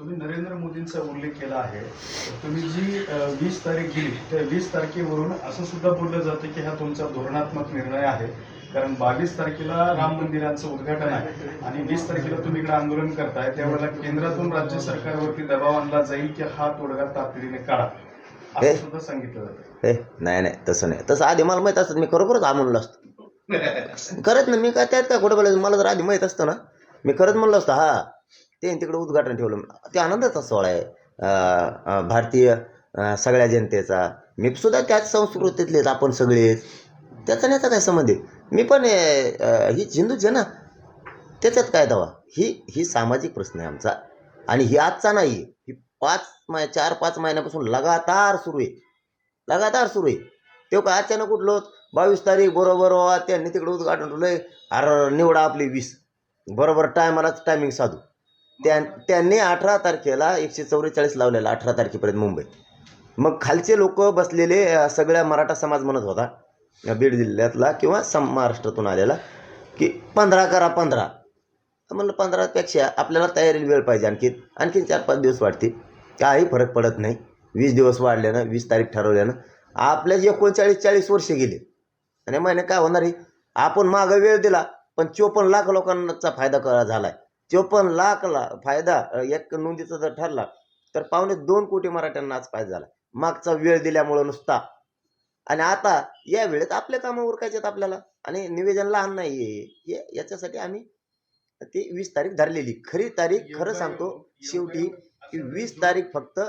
तुम्ही नरेंद्र मोदींचा उल्लेख केला आहे. तुम्ही जी वीस तारीख दिली त्या वीस तारखेवरून असं सुद्धा बोललं जातं की हा तुमचा धोरणात्मक निर्णय आहे. कारण बावीस तारखेला राम मंदिराचं उद्घाटन आहे आणि वीस तारखेला तुम्ही इकडे आंदोलन करताय. त्यावेळेला केंद्रातून राज्य सरकारवरती दबाव आणला जाईल की हा तोडगा तातडीने काढा? असं सुद्धा सांगितलं जातं. हे नाही नाही तसं नाही. तसं आधी मला माहीत असतं मी खरोखरच म्हणलं असतं. खरंच ना मी काय त्यात काय कुठं बोलायचं? मला जर आधी माहीत असतं ना मी खरंच म्हणलं असतं हा ते तिकडे उद्घाटन ठेवलं. ते आनंदाचा सोहळा आहे. भारतीय सगळ्या जनतेचा. मी सुद्धा त्याच संस्कृतीतलेच आपण सगळेच त्याचा नाही काय संबंध आहे? मी पण ही हिंदूच आहे ना त्याच्यात काय दवा? ही ही सामाजिक प्रश्न आहे आमचा. आणि ही आजचा नाही आहे ही पाच माय चार पाच महिन्यापासून लगातार सुरू आहे. लगातार सुरू आहे. तेव्हा का अचानक उठलो बावीस तारीख बरोबर वा त्यांनी तिकडे उद्घाटन ठेवलं अर निवडा आपली वीस. बरोबर टायमालाच टायमिंग साधू. त्या त्यांनी अठरा तारखेला एकशे चौवेचाळीस लावलेला अठरा तारखेपर्यंत मुंबई. मग खालचे लोक बसलेले सगळ्या मराठा समाज म्हणत होता बीड जिल्ह्यातला किंवा सम महाराष्ट्रातून आलेला की पंधरा करा पंधरा. म्हणलं पंधरापेक्षा आपल्याला तयारीला वेळ पाहिजे आणखी. आणखीन चार पाच दिवस वाढतील. काही फरक पडत नाही. वीस दिवस वाढल्यानं वीस तारीख ठरवल्यानं. आपल्या एकोणचाळीस चाळीस वर्ष गेले आणि महिने काय होणार आहे? आपण मागं वेळ दिला पण चोपन्न लाख लोकांचा फायदा करा झाला आहे चोपन्न लाख ला फायदा एक नोंदीचा जर ठरला तर पावणे दोन कोटी मराठ्यांना आज फायदा झाला. मागचा वेळ दिल्यामुळं नुसता. आणि आता या वेळेत आपले कामं उरकायचे आहेत आपल्याला. आणि निवेदन लहान नाही हे याच्यासाठी आम्ही ती वीस तारीख धरलेली. खरी तारीख खरं सांगतो शेवटी की वीस तारीख फक्त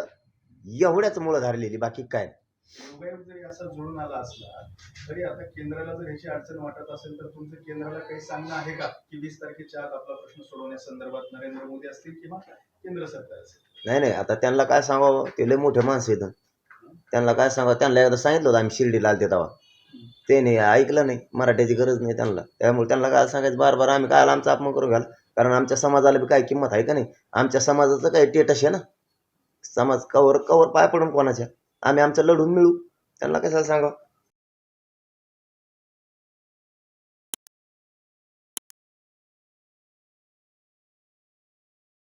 एवढ्याच मुळे धरलेली. बाकी काय. योगायोग जरी असा जुळून आला असला तरी आता केंद्राला जर ह्याची अडचण वाटत असेल तर तुमचं केंद्राला काही सांगणं आहे का? की वीस तारखेच्या आत आपला प्रश्न सोडवण्यासंदर्भात नरेंद्र मोदी असतील किंवा केंद्र सरकार असेल? नाही नाही. आता त्यांना काय सांगावं? ते लय मोठे माणसं आहेत. त्यांना काय सांगावं? त्यांना एकदा सांगितलं होतं आम्ही शिर्डीला आलते तेव्हा. ते नाही ऐकलं नाही. मराठ्याची गरज नाही त्यांना. त्यामुळे त्यांना काय सांगायचं? बार बार आम्ही काय आमचा अपमान करून घ्याल? कारण आमच्या समाजाला बी काय किंमत आहे का नाही? आमच्या समाजाचं काही टेटस आहे ना? समाज कवर कवर पाय पडून कोणाच्या? आम्ही आमचं लढून मिळू. त्यांना कशाला सांगावं?